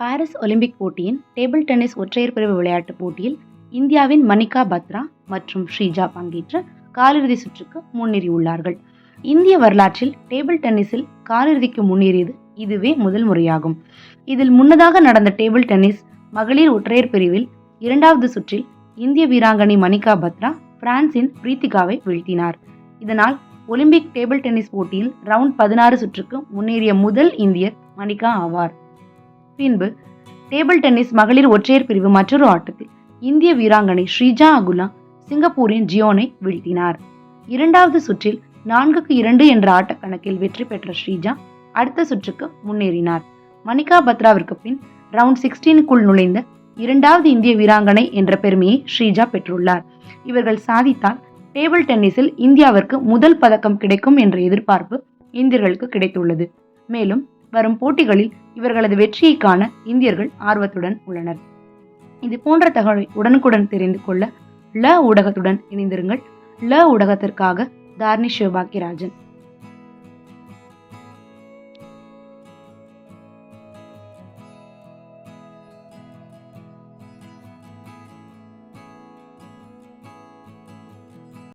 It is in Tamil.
பாரிஸ் ஒலிம்பிக் போட்டியின் டேபிள் டென்னிஸ் ஒற்றையர் பிரிவு விளையாட்டுப் போட்டியில் இந்தியாவின் மணிகா பத்ரா மற்றும் ஸ்ரீஜா பங்கேற்று காலிறுதி சுற்றுக்கு முன்னேறியுள்ளார்கள். இந்திய வரலாற்றில் டேபிள் டென்னிஸில் காலிறுதிக்கு முன்னேறியது இதுவே முதல் முறையாகும். இதில் முன்னதாக நடந்த டேபிள் டென்னிஸ் மகளிர் ஒற்றையர் பிரிவில் இரண்டாவது சுற்றில் இந்திய வீராங்கனை மணிகா பத்ரா பிரான்சின் பிரீத்திகாவை வீழ்த்தினார். இதனால் ஒலிம்பிக் டேபிள் டென்னிஸ் போட்டியில் ரவுண்ட் பதினாறு சுற்றுக்கு முன்னேறிய முதல் இந்தியர் மணிகா ஆவார். பின்பு டேபிள் டென்னிஸ் மகளிர் ஒற்றையர் பிரிவு மற்றொரு ஆட்டத்தில் இந்திய வீராங்கனை ஸ்ரீஜா அகுலா சிங்கப்பூரின் ஜியோனை வீழ்த்தினார். இரண்டாவது சுற்றில் நான்குக்கு இரண்டு என்ற ஆட்டக்கணக்கில் வெற்றி பெற்ற ஸ்ரீஜா அடுத்த சுற்றுக்கு முன்னேறினார். மணிகா பத்ராவிற்கு பின் ரவுண்ட் சிக்ஸ்டீனுக்குள் நுழைந்த இரண்டாவது இந்திய வீராங்கனை என்ற பெருமையை ஸ்ரீஜா பெற்றுள்ளார். இவர்கள் சாதித்தால் டேபிள் டென்னிஸில் இந்தியாவிற்கு முதல் பதக்கம் கிடைக்கும் என்ற எதிர்பார்ப்பு இந்தியர்களுக்கு கிடைத்துள்ளது. மேலும் வரும் போட்டிகளில் இவர்களது வெற்றியை காண இந்தியர்கள் ஆர்வத்துடன் உள்ளனர். இது போன்ற தகவலை உடனுக்குடன் தெரிந்து கொள்ள ல ஊடகத்துடன் இணைந்திருங்கள். ல ஊடகத்திற்காக தார்னி சிவபாக்கியராஜன்.